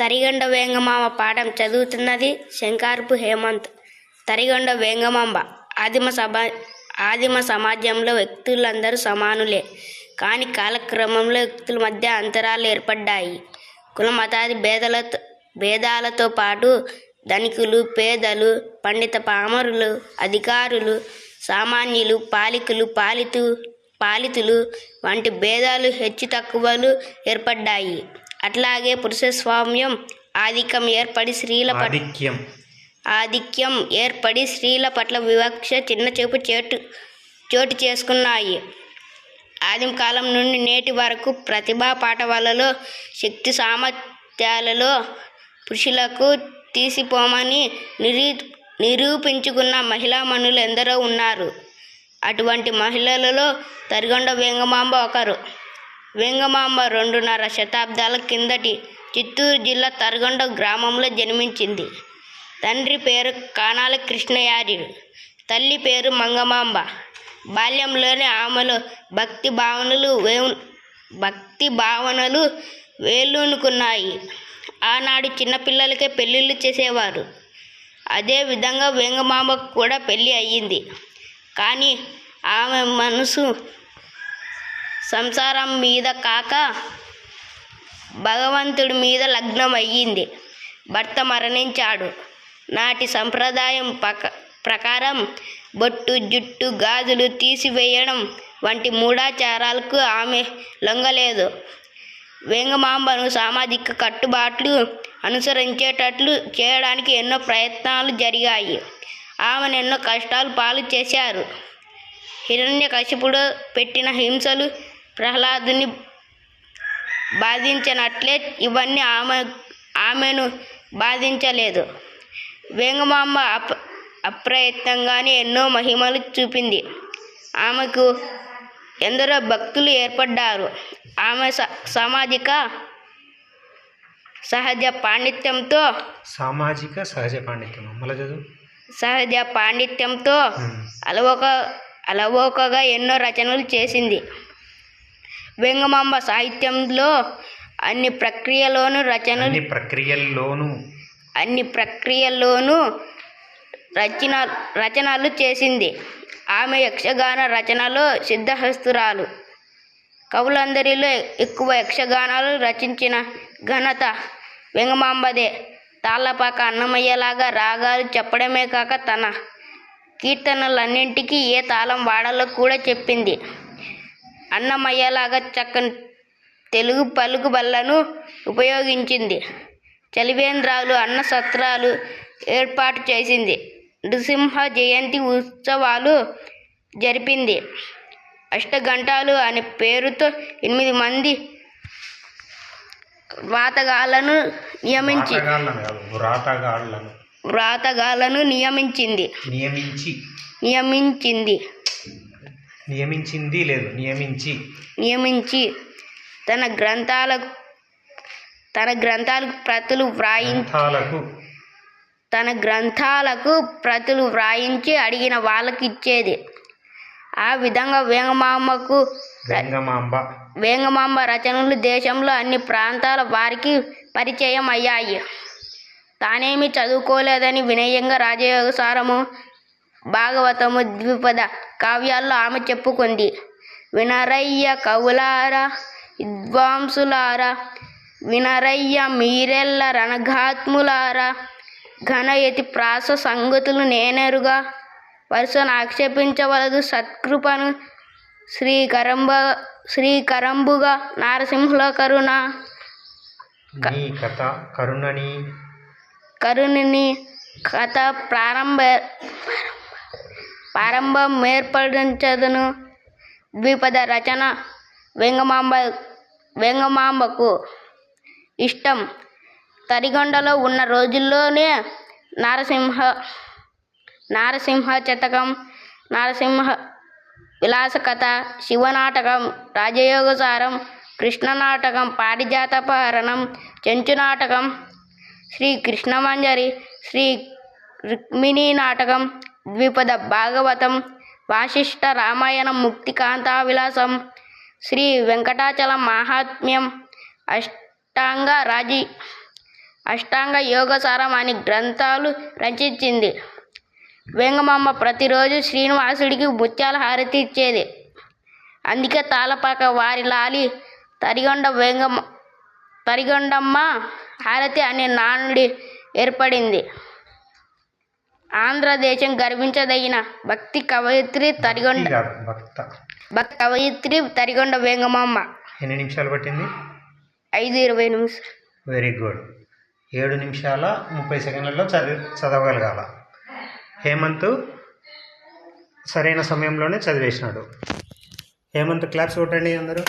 తరిగొండ వేంగమామ పాఠం చదువుతున్నది శంకార్పు హేమంత్. తరిగొండ వేంగమాంబ ఆదిమ సభ ఆదిమ సమాజంలో వ్యక్తులందరూ సమానులే. కానీ కాలక్రమంలో వ్యక్తుల మధ్య అంతరాలు ఏర్పడ్డాయి. కుల మతాది భేదాలతో భేదాలతో పాటు ధనికులు పేదలు పండిత పామరులు అధికారులు సామాన్యులు పాలికులు పాలితు పాలితులు వంటి భేదాలు హెచ్చు తక్కువలు ఏర్పడ్డాయి. అట్లాగే పురుష స్వామ్యం ఆధిక్యం ఏర్పడి స్త్రీల పట్ల ఆధిక్యం. ఆధిక్యం ఏర్పడి స్త్రీల పట్ల వివక్ష చిన్న చూపు చేటు చోటు చేసుకున్నాయి. ఆదిమ కాలం నుండి నేటి వరకు ప్రతిభా పాఠవాలలో శక్తి సామర్థ్యాలలో పురుషులకు తీసిపోమని నిరూ నిరూపించుకున్న మహిళామణులు ఎందరో ఉన్నారు. అటువంటి మహిళలలో తరిగొండ వేంగమాంబ ఒకరు. వెంగమాంబ రెండున్నర శతాబ్దాల కిందటి చిత్తూరు జిల్లా తరగొండ గ్రామంలో జన్మించింది. తండ్రి పేరు కానాల కృష్ణయార్యుడు తల్లి పేరు మంగమాంబ. బాల్యంలోనే ఆమెలో భక్తి భావనలు వేవు భక్తి భావనలు వేలూనుకున్నాయి. ఆనాడు చిన్నపిల్లలకే పెళ్ళిళ్ళు చేసేవారు. అదే విధంగా వేంగమాంబకు కూడా పెళ్ళి అయ్యింది. కానీ ఆమె మనసు సంసారం మీద కాక భగవంతుడి మీద లగ్నం అయ్యింది భర్త మరణించాడు. నాటి సంప్రదాయం పక ప్రకారం బొట్టు జుట్టు గాజులు తీసివేయడం వంటి మూఢాచారాలకు ఆమె లొంగలేదు. వేంగమాంబను సామాజిక కట్టుబాట్లు అనుసరించేటట్లు చేయడానికి ఎన్నో ప్రయత్నాలు జరిగాయి. ఆమెను ఎన్నో కష్టాలు పాలు చేశారు. హిరణ్యకశిపుడు పెట్టిన హింసలు ప్రహ్లాదుని బాధించినట్లే ఇవన్నీ ఆమె ఆమెను బాధించలేదు. వేంగమాంబ అప అప్రయత్నంగానే ఎన్నో మహిమలు చూపింది. ఆమెకు ఎందరో భక్తులు ఏర్పడ్డారు. ఆమె సామాజిక సహజ పాండిత్యంతో సామాజిక సహజ పాండిత్యం చదువు. సహజ పాండిత్యంతో. అలవోక అలవోకగా ఎన్నో రచనలు చేసింది. వెంగమాంబ సాహిత్యంలో అన్ని ప్రక్రియలోనూ రచనలు అన్ని ప్రక్రియల్లోనూ. అన్ని ప్రక్రియల్లోనూ రచన రచనలు చేసింది. ఆమె యక్షగాన రచనలో సిద్ధహస్తురాలు. కవులందరిలో ఎక్కువ యక్షగానాలు రచించిన ఘనత వెంగమాంబదే. తాళ్ళపాక అన్నమయ్యలాగా రాగాలు చెప్పడమే కాక తన కీర్తనలన్నింటికీ ఏ తాళం వాడాలో కూడా చెప్పింది. అన్నమయ్యలాగా చక్కని తెలుగు పలుకుబళ్ళను ఉపయోగించింది. చలివేంద్రాలు అన్న సత్రాలు ఏర్పాటు చేసింది. నృసింహ జయంతి ఉత్సవాలు జరిపింది. అష్టగంటాలు అనే పేరుతో ఎనిమిది మంది వ్రాతగాళ్ళను నియమించి వ్రాతగాళ్ళను వ్రాతగాళ్ళను నియమించింది. నియమించి. నియమించింది. నియమించింది లేదు నియమించి. నియమించి తన గ్రంథాలకు తన గ్రంథాలకు ప్రతులు వ్రాయి గ్రంథాలకు. తన గ్రంథాలకు ప్రతులు వ్రాయించి అడిగిన వాళ్ళకి ఇచ్చేది. ఆ విధంగా వేంగమాంబకు వెంగమాంబ. వేంగమాంబ రచనలు దేశంలో అన్ని ప్రాంతాల వారికి పరిచయం అయ్యాయి. తానేమి చదువుకోలేదని వినయంగా రాజయోగ సారము భాగవతము ద్విపద కావ్యాల్లో ఆమె చెప్పుకుంది. వినరయ్య కవులారా విద్వాంసులారా వినరయ్య మీరెల్ల రణఘాత్ములారా ఘనయతి ప్రాస సంగతులు నేనెరుగా వరుసను ఆక్షేపించవలదు సత్కృపను శ్రీకరంబ శ్రీకరంబుగా నారసింహుల కరుణ. కథ కరుణని కరుణిని కథ ప్రారంభ ప్రారంభం ఏర్పడించదును. ద్విపద రచన వెంగమాంబ వెంగమాంబకు ఇష్టం. తరిగొండలో ఉన్న రోజుల్లోనే నారసింహ నారసింహ చతకం నారసింహ విలాస కథ శివనాటకం రాజయోగసారం కృష్ణ నాటకం పారిజాతపహరణం చెంచు నాటకం శ్రీ కృష్ణమంజరి శ్రీ రుక్మిణీ నాటకం ద్విపద భాగవతం వాసిష్ఠ రామాయణం ముక్తికాంతా విలాసం శ్రీ వెంకటాచల మహాత్మ్యం అష్టాంగ రాజీ అష్టాంగ యోగసారం అని గ్రంథాలు రచించింది. వెంగమమ్మ ప్రతిరోజు శ్రీనివాసుడికి ముత్యాల హారతి ఇచ్చేది. అందుకే తాళపాక వారి లాలి తరిగొండ వెంగమ్మ తరిగొండమ్మ హారతి అనే నానుడి ఏర్పడింది. ఆంధ్రదేశం గర్వించదగిన భక్తి కవయిత్రి తరిగొండ భక్తి భక్తి. కవయిత్రి తరిగొండ వెంగమాంబ ఎన్ని నిమిషాలు పట్టింది? ఐదు ఇరవై నిమిషాలు. Very good. ఏడు నిమిషాల ముప్పై సెకండ్లలో చదివి చదవగలగాల. హేమంత్ సరైన సమయంలోనే చదివేసినాడు. హేమంత్ క్లాప్స్ కొట్టండి అందరూ.